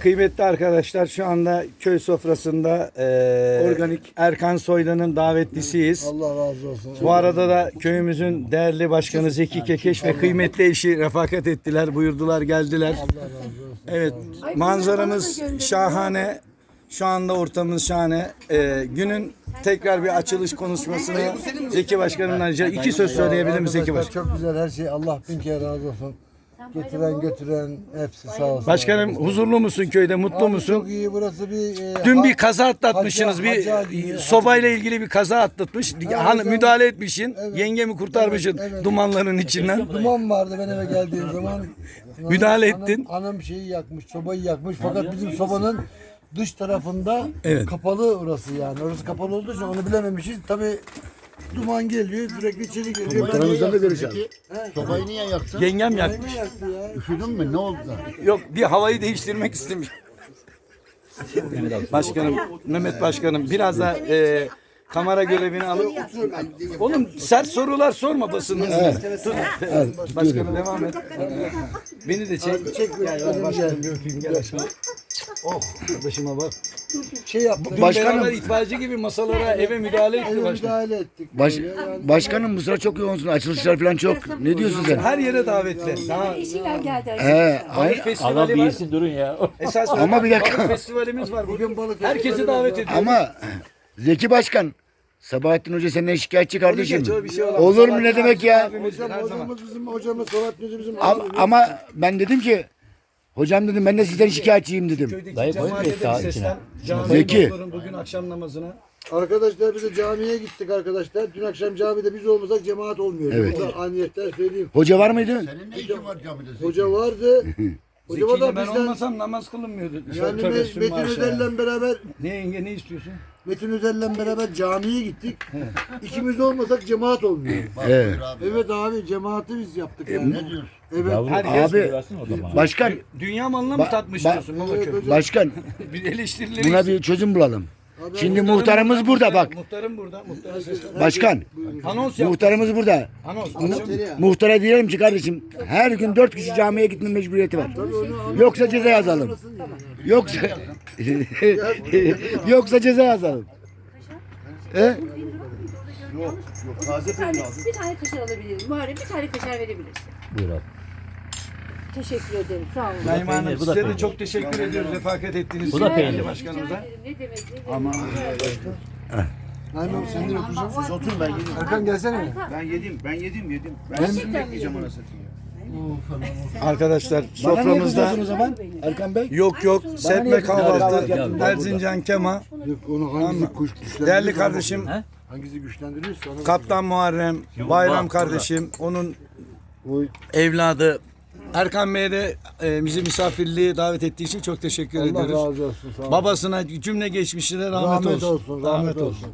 Kıymetli arkadaşlar şu anda köy sofrasında eee, organik Erkan Soylan'ın davetlisiyiz. Allah razı olsun. Bu arada da köyümüzün değerli başkanı Zeki Kekeş ve kıymetli eşi refakat ettiler, buyurdular, geldiler. Evet, manzaramız şahane. Şu anda ortamımız şahane. Eee, günün tekrar bir açılış konuşmasını Zeki Başkanım'dan rica iki söz söyleyebilir mi Zeki Başkan? Çok güzel her şey. Allah bin kere razı olsun. Getiren götüren hepsi sağ olsun. Başkanım huzurlu musun köyde, mutlu Abi musun? Çok iyi burası bir... e, Dün ha- bir kaza atlatmışsınız. Hacı- Bir Hacı abi, sobayla ilgili bir kaza atlatmış. Evet. müdahale etmişsin. Evet. Yengemi kurtarmışsın Evet, evet. dumanların içinden. Duman vardı ben eve geldiğim zaman. Müdahale Anam- ettin. Anam şeyi yakmış, sobayı yakmış. Fakat bizim sobanın dış tarafında Evet. kapalı orası yani. Orası kapalı olduğu için onu bilememişiz. Tabii duman geliyor, sürekli içeri geliyor. Ben Aramızda da de göreceğim. Sobayı niye yaktın? Yengem yakmış. yaktı ya? Üşüdün mü? Ne oldu da? Yok bir havayı değiştirmek istemiş. Başkanım, Mehmet Başkanım biraz da e, kamera görevini alıp Oğlum sert sorular sorma basının. Dur. Başkanım devam et. Beni de çek. Çek Gel, gel, başkanım bir öpeyim gel. Oh kardeşime bak. Şey yaptık. Dün Başkanım. beraber itfaiyeci gibi masalara eve müdahale etti Eve başkanım. müdahale ettik. Baş, böyle yani. başkanım bu sıra çok yoğunsun. Açılışlar falan çok. Ne diyorsun sen? Her yere davetli. Daha geldi. He, balık ay, Allah festivali var. durun ya. Esas Ama bir dakika. balık festivalimiz var bugün. Balık Herkesi davet ediyoruz. ama Zeki Başkan, Sabahattin Hoca senden şikayetçi kardeşim. Geç, o bir şey olamaz. Olur mu ne Sabahattin demek ya? abimiz Hocam her zaman. hocamız bizim hocamız Solat Hoca bizim Ama, ama ben dedim ki, hocam dedim ben de sizden şikayetçiyim dedim. Köydeki Dayı cemaate koymuyor de daha bir içine. seslen. Cami Zeki. doktorun bugün akşam namazına. Arkadaşlar biz de camiye gittik arkadaşlar. Dün akşam camide biz olmasak cemaat olmuyor. Evet. Burada aniyetten söyleyeyim. Hoca var mıydı? Senin ne işin var camide? Hoca vardı. Zeki'yle da ben bizden olmasam namaz kılınmıyordu. yani Tövbe Me- Metin ya. Özel'le beraber Ne yenge ne istiyorsun? Metin Özel'le beraber camiye gittik. İkimiz olmasak cemaat olmuyor. Evet. Evet abi cemaati biz yaptık yani. Ne diyorsun? Evet. Yavrum Herkes- abi, versin o zaman. Başkan, Dünya malına mı Ba- tatmış ba- diyorsun baba Evet köy? hocam. başkan Bir eleştirileri buna bir çözüm bulalım. Abi, Şimdi Muhtarım muhtarımız burada bak. Muhtarım burada. Seslen. Başkan, Anons yap. muhtarımız burada. Anons. Muhtara diyelim ki kardeşim her gün dört kişi camiye gitme mecburiyeti var. Yoksa ceza yazalım. Yoksa yoksa ceza yazalım. He? Bir tane, bir tane kaşar alabilirim. Muharrem bir tane kaşar verebilirsin. Buyur abi. Teşekkür ederim. Sağ olun. Naime Hanım peynir, bu da size de peynir. çok teşekkür ediyoruz refakat ettiğiniz Bu da için. peynir. Rica Başkanımıza. ederim. Ne demek ne demek. Aman. Aynen sen de oturacağım. Siz oturun ben yedim. Erkan gelsene. Ben yedim, ben yedim, yedim. Ben şimdi bekleyeceğim ona satayım. Arkadaşlar soframızda kızıyorsun o zaman Erkan Bey? yok yok serpme kahvaltı kahvaltı Erzincan Kema Yok, Onu hangisi kuş güçlendiriyor? değerli kardeşim He? Hangisi güçlendiriyorsa ona Kaptan Muharrem Bayram kardeşim onun evladı Erkan Bey'e de e, bizi misafirliğe davet ettiği için çok teşekkür Allah ediyoruz. razı olsun. Sağ olun. Babasına cümle geçmişine rahmet, Rahmet olsun. olsun. Rahmet olsun.